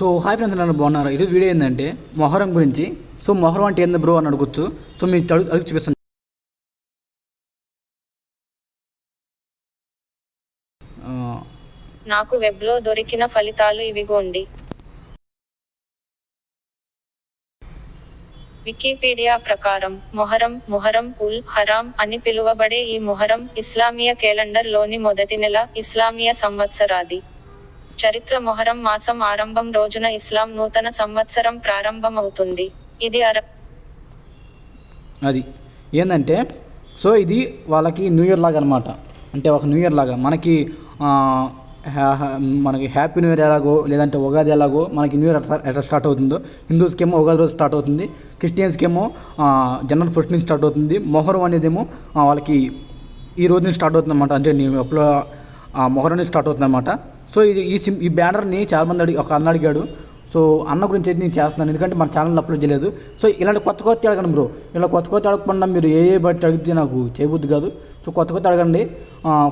So hi friends నన్ను బాగున్నారు? ఈరోజు వీడియో ఏంటంటే మొహరం గురించి. సో మొహరం అంటే ఏంది బ్రో అని అడగచ్చు సో మీకు అడుగు అడుగు చూపిస్తాను. నాకు వెబ్లో దొరికిన ఫలితాలు ఇవిగోండి. వికీపీడియా ప్రకారం మొహరం మొహరం ఉల్ హరాం అని పిలువబడే ఈ మొహరం ఇస్లామియ క్యాలెండర్లోని మొదటి నెల ఇస్లామియ సంవత్సరాది. చరిత్ర మొహరం మాసం ఆరంభం రోజున ఇస్లాం నూతన సంవత్సరం ప్రారంభమవుతుంది. ఇది అర అది. ఏంటంటే సో ఇది వాళ్ళకి న్యూ ఇయర్ లాగా అనమాట అంటే ఒక న్యూ ఇయర్ లాగా. మనకి మనకి హ్యాపీ న్యూ ఇయర్ ఎలాగో లేదంటే ఉగాది ఎలాగో మనకి న్యూ ఇయర్ ఎట్లా- స్టార్ట్ అవుతుందో. హిందూస్కి ఏమో ఉగాది రోజు స్టార్ట్ అవుతుంది. క్రిస్టియన్స్కి ఏమో జనరల్ ఫస్ట్ నుంచి స్టార్ట్ అవుతుంది. మొహరం అనేదేమో వాళ్ళకి ఈ రోజు నుంచి స్టార్ట్ అవుతుంది అనమాట అంటే నేను ఎప్పుడో మొహరం నుంచి స్టార్ట్ అవుతుంది అనమాట సో ఇది ఈ సిమ్ ఈ బ్యానర్ని చాలామంది అడిగి ఒక అన్న అడిగాడు. సో అన్న గురించి అయితే నేను చేస్తున్నాను. ఎందుకంటే మన ఛానల్ అప్లోడ్ చేయలేదు. సో ఇలాంటి కొత్త కొత్త అడగండి బ్రో. ఇలా కొత్త కొత్త అడగకుండా మీరు ఏ ఏ బట్టి అడిగితే నాకు చేయబుద్ది కాదు. సో కొత్త కొత్త అడగండి.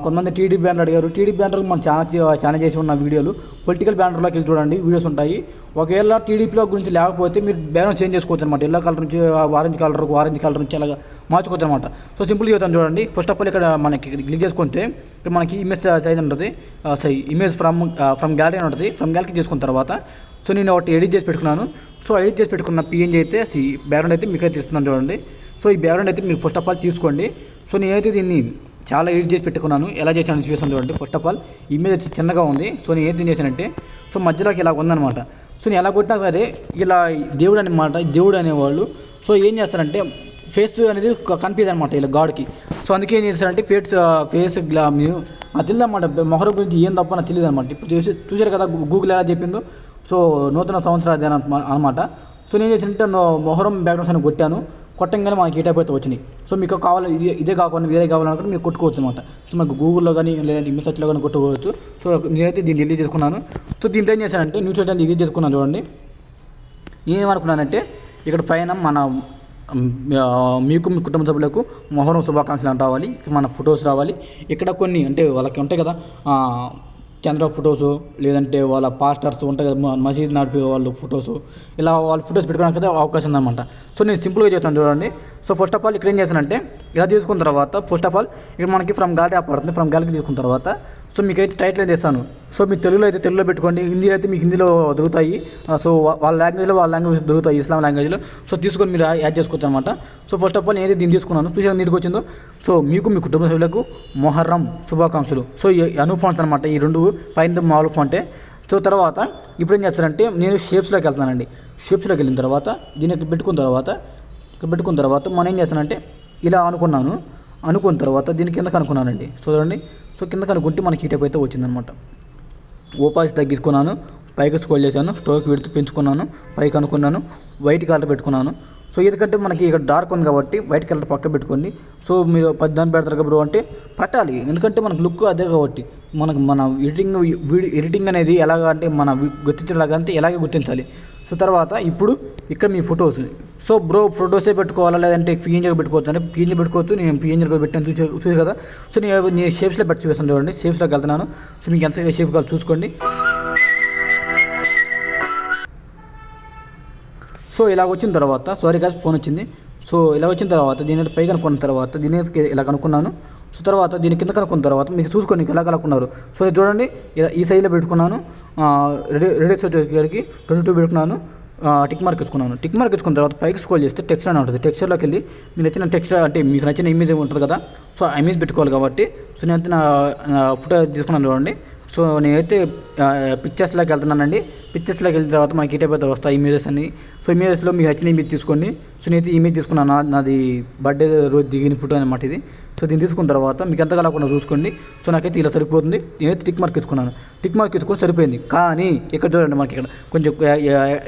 కొంతమంది టీడీ బ్యానర్ అడిగారు. టీడీ బ్యానర్ మన ఛానల్ ఛానల్ చేసి ఉన్న వీడియోలు పొలిటికల్ బ్యానర్లోకి వెళ్ళి చూడండి. వీడియోస్ ఉంటాయి. ఒకవేళ టీడీపీలో గురించి లేకపోతే మీరు బ్యానర్ చేంజ్ చేసుకోవచ్చు అనమాట ఎల్లో కలర్ నుంచి ఆరెంజ్ కలర్ ఆరెంజ్ కలర్ నుంచి అలాగా మార్చుకోవచ్చు అనమాట సో సింపుల్ చెప్తాను చూడండి. ఫస్ట్ ఆఫ్ ఆల్ ఇక్కడ మనకి క్లిక్ చేసుకుంటే ఇక్కడ మనకి ఇమేజ్ సైజ్ ఉంటుంది. సై ఇమేజ్ ఫ్రమ్ ఫ్రమ్ గ్యాలరీ అని ఉంటుంది. ఫ్రమ్ గ్యాలరీ చేసుకున్న తర్వాత సో నేను ఒకటి ఎడిట్ చేసి పెట్టుకున్నాను. సో ఎడిట్ చేసి పెట్టుకున్న పిఎన్జీ అయితే ఈ బ్యాక్గ్రౌండ్ అయితే మీకు అయితే ఇస్తున్నాను చూడండి. సో ఈ బ్యాక్గ్రౌండ్ అయితే మీరు ఫస్ట్ ఆఫ్ ఆల్ తీసుకోండి. సో నేనైతే దీన్ని చాలా ఎడిట్ చేసి పెట్టుకున్నాను. ఎలా చేశాను చూపిస్తాను చూడండి. ఫస్ట్ ఆఫ్ ఆల్ ఇమేజ్ అయితే చిన్నగా ఉంది. సో నేను ఏం చేశానంటే సో మధ్యలోకి ఇలా ఉందన్నమాట. సో నేను ఎలా కొట్టినా సరే ఇలా దేవుడు అనమాట దేవుడు అనేవాళ్ళు. సో ఏం చేస్తారంటే ఫేస్ అనేది కనిపించదు అనమాట ఇలా గాడ్కి. సో అందుకే ఏం చేస్తారంటే ఫేస్ ఫేస్ గ్లా మీరు నాకు తెలియదు అనమాట మొహరం గురించి ఏం తప్ప నాకు తెలియదు అనమాట ఇప్పుడు చూసి చూసారు కదా గూగుల్ ఎలా చెప్పిందో? సో నూతన సంవత్సర అధ్యయనం అనమాట. సో నేను చేసినట్టు మొహరం బ్యాక్గ్రౌండ్స్ అని కొట్టాను. కొట్టంగానే మనకి ఏ టైప్ అయితే వచ్చినాయి. సో మీకు కావాలి ఇదే ఇదే కాకుండా వేరే కావాలనుకుంటే మీరు కొట్టుకోవచ్చు అనమాట. సో మాకు గూగుల్లో కానీ లేదంటే ఇమెయిల్ కానీ కొట్టుకోవచ్చు. సో నేనైతే దీన్ని డిలీట్ చేసుకున్నాను. సో దీంట్లో ఏం చేశానంటే న్యూస్ అయితే డిలీట్ చేసుకున్నాను చూడండి. ఏమనుకున్నానంటే ఇక్కడ పైన మన మీకు మీ కుటుంబ సభ్యులకు మొహరం శుభాకాంక్షలు రావాలి. మన ఫొటోస్ రావాలి. ఇక్కడ కొన్ని అంటే వాళ్ళకి ఉంటాయి కదా చంద్ర ఫొటోస్ లేదంటే వాళ్ళ పాస్టర్స్ ఉంటాయి కదా మసీద్ నడిపే వాళ్ళు ఫొటోస్ ఇలా వాళ్ళ ఫొటోస్ పెట్టుకోవడానికి అయితే అవకాశం ఉందన్నమాట. సో నేను సింపుల్గా చేస్తాను చూడండి. సో ఫస్ట్ ఆఫ్ ఆల్ ఇక్కడ ఏం చేశానంటే ఇలా తీసుకున్న తర్వాత ఫస్ట్ ఆఫ్ ఆల్ ఇక్కడ మనకి ఫ్రమ్ గాలి పడుతుంది ఫ్రమ్ గాలికి తీసుకున్న తర్వాత సో మీకు అయితే టైటిల్ అయితే ఇస్తాను. సో మీ తెలుగులో అయితే తెలుగులో పెట్టుకోండి. హిందీ అయితే మీకు హిందీలో దొరుకుతాయి. సో వాళ్ళ లాంగ్వేజ్లో వాళ్ళ లాంగ్వేజ్ దొరుకుతాయి ఇస్లాం లాంగ్వేజ్లో సో తీసుకొని మీరు యాడ్ చేసుకోవచ్చు అనమాట సో ఫస్ట్ ఆఫ్ ఆల్ నేనైతే దీన్ని తీసుకున్నాను. చూసాను నీటికి వచ్చిందో? సో మీకు మీ కుటుంబ సభ్యులకు మొహర్రం శుభాకాంక్షలు. సో ఈ అను ఫాంట్స్ అనమాట ఈ రెండు పైన మామూలు ఫాంటే సో తర్వాత ఇప్పుడు ఏం చేస్తారంటే నేను షేప్స్లోకి వెళ్తానండి షేప్స్లోకి వెళ్ళిన తర్వాత దీన్ని ఇక్కడ పెట్టుకున్న తర్వాత ఇక్కడ పెట్టుకున్న తర్వాత మనం ఏం చేస్తానంటే ఇలా అనుకున్నాను. అనుకున్న తర్వాత దీని కింద కనుక్కున్నానండి సో చూడండి. సో కింద కనుక్కుంటే మనకి ఈ టైప్ అయితే వచ్చిందనమాట ఓపాసి తగ్గించుకున్నాను. పైకి స్కోల్ చేశాను. స్టోక్ విడుతూ పెంచుకున్నాను. పైకి అనుకున్నాను. వైట్ కలర్ పెట్టుకున్నాను. సో ఎందుకంటే మనకి ఇక్కడ డార్క్ ఉంది కాబట్టి వైట్ కలర్ పక్క పెట్టుకోండి సో మీరు దాన్ని పెడతారు కదా బ్రో అంటే పట్టాలి. ఎందుకంటే మనకు లుక్ అదే కాబట్టి. మనకు మన ఎడిటింగ్ వీడియో ఎడిటింగ్ అనేది ఎలాగ అంటే మన వి- గుర్తించేలాగా అంటే ఎలాగే గుర్తించాలి. సో తర్వాత ఇప్పుడు ఇక్కడ మీ ఫొటోస్ సో బ్రో ఫొటోసే పెట్టుకోవాలా? లేదంటే పిఎన్జీ పెట్టుకోవచ్చు? అంటే పిఎన్జీ పెట్టుకోవచ్చు. నేను పిఎన్జీ పెట్టాను. చూసి చూసి కదా. సో నేను నేను షేప్స్లో పెట్టి చూపిస్తాను చూడండి. షేప్స్లోకి వెళ్తున్నాను. సో మీకు ఎంత షేప్ కావాలి చూసుకోండి. సో ఇలా వచ్చిన తర్వాత సారీ కాదు ఫోన్ వచ్చింది. సో ఇలా వచ్చిన తర్వాత దీని పై కనుక్కున్న తర్వాత దీని ఇలా కనుక్కున్నాను సో తర్వాత దీని కింద కనుక్కున్న తర్వాత మీకు చూసుకొని ఎలా కనుక్కున్నారు సో ఇది చూడండి ఇలా ఈ సైజులో పెట్టుకున్నాను. రెడీ రెడీ వచ్చేసరికి ట్వంటీ టూ పెట్టుకున్నాను. టిక్ మార్క్ ఇచ్చుకున్నాను. టిక్ మార్క్ ఇచ్చుకున్న తర్వాత పైకి స్కోల్ చేస్తే టెక్స్చర్ అని ఉంటుంది. టెక్స్చర్లోకి వెళ్ళి మీకు నచ్చిన టెక్స్చర్ అంటే మీకు నచ్చిన ఇమేజ్ ఉంటుంది కదా. సో ఆ ఇమేజ్ పెట్టుకోవాలి కాబట్టి సో నేను నా ఫోటో తీసుకున్నాను చూడండి. సో నేనైతే పిక్చర్స్లోకి వెళ్తున్నానండి. పిక్చర్స్లోకి వెళ్ళిన తర్వాత మనకి ఈ టైప్ అయితే వస్తాయి ఇమేజెస్ అన్ని సో ఇమేజెస్లో మీకు నచ్చిన ఇమేజ్ తీసుకోండి సో నేను ఇమేజ్ తీసుకున్నాను నాది బర్త్డే రోజు దిగిన ఫోటో అనమాట ఇది. సో దీన్ని తీసుకున్న తర్వాత మీకు ఎంత కాకుండా చూసుకోండి. సో నాకైతే ఇలా సరిపోతుంది. నేనైతే టిక్ మార్క్ ఇచ్చుకున్నాను టిక్ మార్క్ ఇచ్చుకొని సరిపోయింది. కానీ ఇక్కడ చూడండి మనకి ఇక్కడ కొంచెం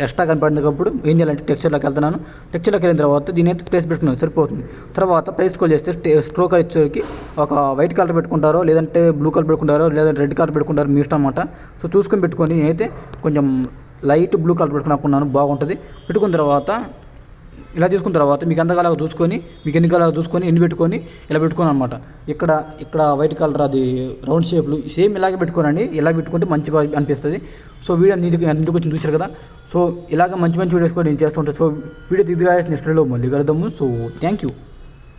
ఎక్స్ట్రా కనపడినప్పుడు ఏం చేయాలంటే టెక్స్చర్లోకి వెళ్తున్నాను. టెక్స్చర్లోకి వెళ్ళిన తర్వాత దీని అయితే ప్లేస్ పెట్టుకున్నాను. సరిపోతుంది. తర్వాత ప్లేస్ స్కోల్ చేస్తే స్ట్రోక్ వచ్చేసరికి ఒక వైట్ కలర్ పెట్టుకుంటారో లేదంటే బ్లూ కలర్ పెట్టుకుంటారో లేదంటే రెడ్ కలర్ పెట్టుకుంటారో మీ ఇష్టం అనమాట సో చూసుకొని పెట్టుకొని అయితే కొంచెం లైట్ బ్లూ కలర్ పెట్టుకున్నాను బాగుంటుంది. పెట్టుకున్న తర్వాత ఇలా తీసుకున్న తర్వాత మీకు ఎంత చూసుకొని మీకు ఎన్ని చూసుకొని ఎన్ని పెట్టుకొని ఇలా పెట్టుకోని అనమాట ఇక్కడ ఇక్కడ వైట్ కలర్ అది రౌండ్ షేప్లు సేమ్ ఇలాగే పెట్టుకోనండి. ఇలా పెట్టుకుంటే మంచిగా అనిపిస్తుంది. సో వీడియో నీకు ఎందుకు వచ్చి చూసారు కదా? సో ఇలాగ మంచి మంచి వీడియోస్ కూడా నేను చేస్తుంటాను సో వీడియో దిగుగా నెక్స్ట్ వీడియోలో మళ్ళీ కలుద్దాము. So thank you.